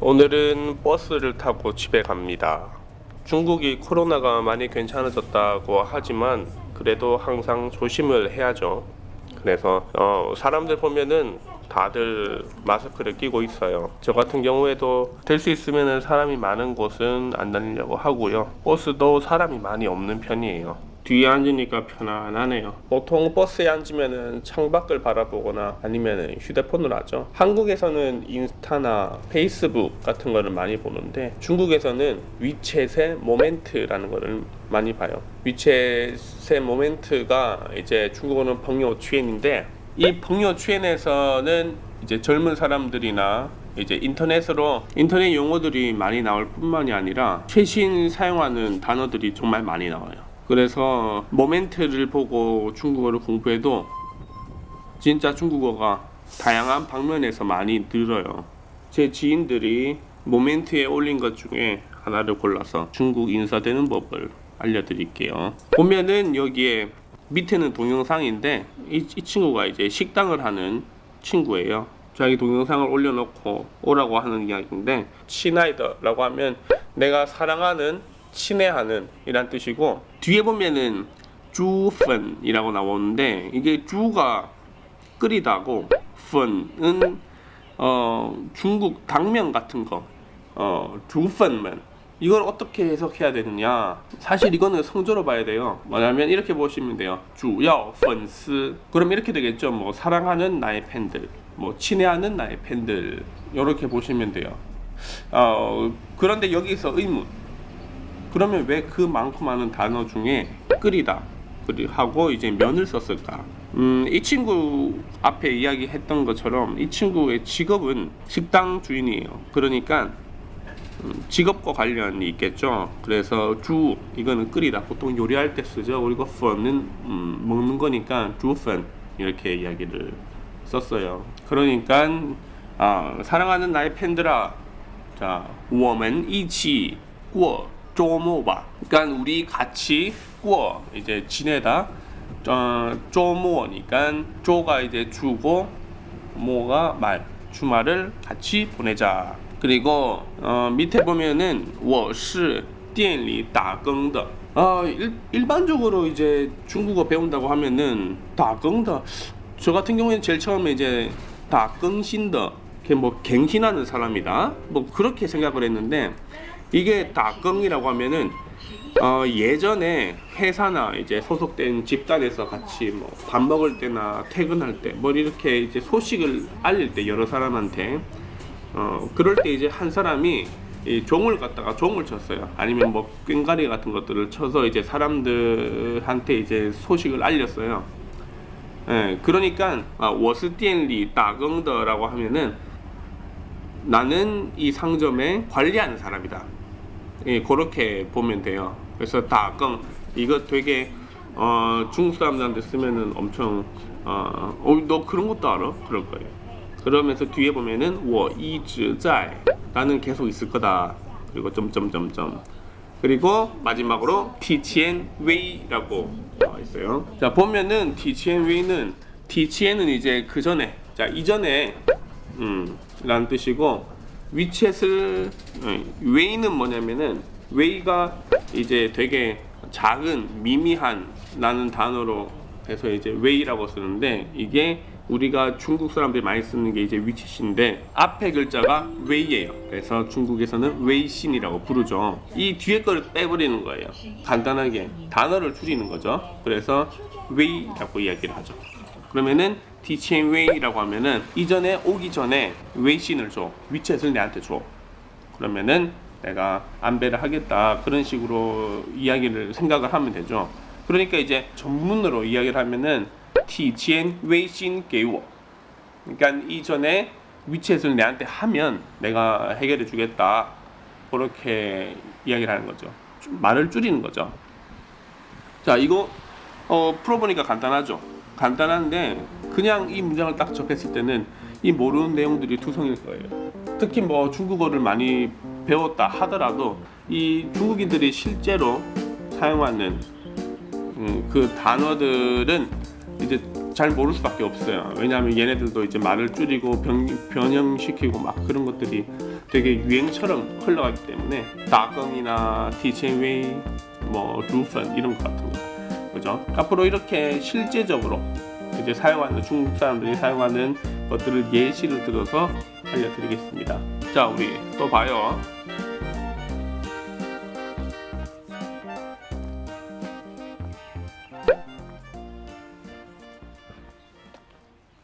오늘은 버스를 타고 집에 갑니다. 중국이 코로나가 많이 괜찮아졌다고 하지만 그래도 항상 조심을 해야죠. 그래서 어, 사람들 보면은 다들 마스크를 끼고 있어요. 저 같은 경우에도 될 수 있으면 사람이 많은 곳은 안 다니려고 하고요. 버스도 사람이 많이 없는 편이에요. 뒤에 앉으니까 편안하네요. 보통 버스에 앉으면 창밖을 바라보거나 아니면 휴대폰을 하죠. 한국에서는 인스타나 페이스북 같은 거를 많이 보는데 중국에서는 위챗의 모멘트라는 거를 많이 봐요. 위챗의 모멘트가 이제 중국어는 벙요 취엔인데 이 벙요 취엔에서는 이제 젊은 사람들이나 이제 인터넷으로 인터넷 용어들이 많이 나올 뿐만이 아니라 최신 사용하는 단어들이 정말 많이 나와요. 그래서 모멘트를 보고 중국어를 공부해도 진짜 중국어가 다양한 방면에서 많이 늘어요. 제 지인들이 모멘트에 올린 것 중에 하나를 골라서 중국 인사되는 법을 알려드릴게요. 보면은 여기에 밑에는 동영상인데 이, 이 친구가 이제 식당을 하는 친구예요. 자기 동영상을 올려놓고 오라고 하는 이야기인데 치나이더라고 하면 내가 사랑하는 친애하는 이란 뜻이고 뒤에 보면은 주펀이라고 나오는데 이게 주가 끓이다고 펀은 어 중국 당면 같은 거 어 주펀만. 이걸 어떻게 해석해야 되느냐? 사실 이거는 성조로 봐야 돼요. 뭐냐면 이렇게 보시면 돼요. 주요 펀스. 그럼 이렇게 되겠죠. 뭐 사랑하는 나의 팬들 뭐 친애하는 나의 팬들 이렇게 보시면 돼요. 어 그런데 여기서 의문 그러면 왜 그 많고 많은 단어 중에 끓이다 그리 하고 이제 면을 썼을까? 음, 이 친구 앞에 이야기했던 것처럼 이 친구의 직업은 식당 주인이에요. 그러니까 음, 직업과 관련이 있겠죠. 그래서 주 이거는 끓이다 보통 요리할 때 쓰죠. 그리고 펀은 음, 먹는 거니까 주펀 이렇게 이야기를 썼어요. 그러니까 아, 사랑하는 나의 팬들아, 자, 我们一起过 周末吧. 그러니까 우리 같이 过 이제 지내다. 어,周末니까 조가 이제 주고 모가 말 주말을 같이 보내자. 그리고 어, 밑에 보면은 我是店里打工的. 어, 일, 일반적으로 이제 중국어 배운다고 하면은 打工的. 저 같은 경우에는 제일 처음에 이제 打更新的 그게 뭐 갱신하는 사람이다. 뭐 그렇게 생각을 했는데 이게 다껑이라고 하면은 어, 예전에 회사나 이제 소속된 집단에서 같이 뭐 밥 먹을 때나 퇴근할 때 뭐 이렇게 이제 소식을 알릴 때 여러 사람한테 어, 그럴 때 이제 한 사람이 이 종을 갖다가 종을 쳤어요. 아니면 뭐 꽹가리 같은 것들을 쳐서 이제 사람들한테 이제 소식을 알렸어요. 예, 그러니까 아, 워스디엔리 따경더라고 하면은 나는 이 상점의 관리하는 사람이다. 예, 그렇게 보면 돼요. 그래서 다껑 이거 되게 어, 중국 사람들한테 쓰면은 엄청 어, 어, 너 그런 것도 알아? 그럴 거예요. 그러면서 뒤에 보면은 我一直在 나는 계속 있을 거다. 그리고 점점점점 그리고 마지막으로 티치엔 웨이라고 나와 있어요. 자 보면은 티치엔 웨이는 티치엔은 이제 그 전에 자 이전에 음, 라는 뜻이고 위챗을 어, 웨이는 뭐냐면은 웨이가 이제 되게 작은 미미한 라는 단어로 해서 이제 웨이라고 쓰는데 이게 우리가 중국 사람들이 많이 쓰는 게 이제 위챗인데 앞에 글자가 웨이예요. 그래서 중국에서는 웨이신이라고 부르죠. 이 뒤에 거를 빼버리는 거예요. 간단하게 단어를 줄이는 거죠. 그래서 웨이라고 이야기를 하죠. 그러면은 디첸 웨이라고 하면은 이전에 오기 전에 웨이신을 줘. 위챗을 내한테 줘. 그러면은 내가 안배를 하겠다. 그런 식으로 이야기를 생각을 하면 되죠. 그러니까 이제 전문으로 이야기를 하면은 티첸 웨이신 개워 그러니까 이전에 위챗을 내한테 하면 내가 해결해 주겠다. 그렇게 이야기를 하는 거죠. 좀 말을 줄이는 거죠. 자 이거 어, 풀어보니까 간단하죠. 간단한데 그냥 이 문장을 딱 접했을 때는 이 모르는 내용들이 투성일 거예요. 특히 뭐 중국어를 많이 배웠다 하더라도 이 중국인들이 실제로 사용하는 음, 그 단어들은 이제 잘 모를 수밖에 없어요. 왜냐하면 얘네들도 이제 말을 줄이고 변, 변형시키고 막 그런 것들이 되게 유행처럼 흘러가기 때문에 다건이나 티첸웨이, 뭐 루펀 이런 것 같은 거, 그죠? 앞으로 이렇게 실제적으로 이제 사용하는 중국 사람들이 사용하는 것들을 예시를 들어서 알려드리겠습니다. 자, 우리 또 봐요.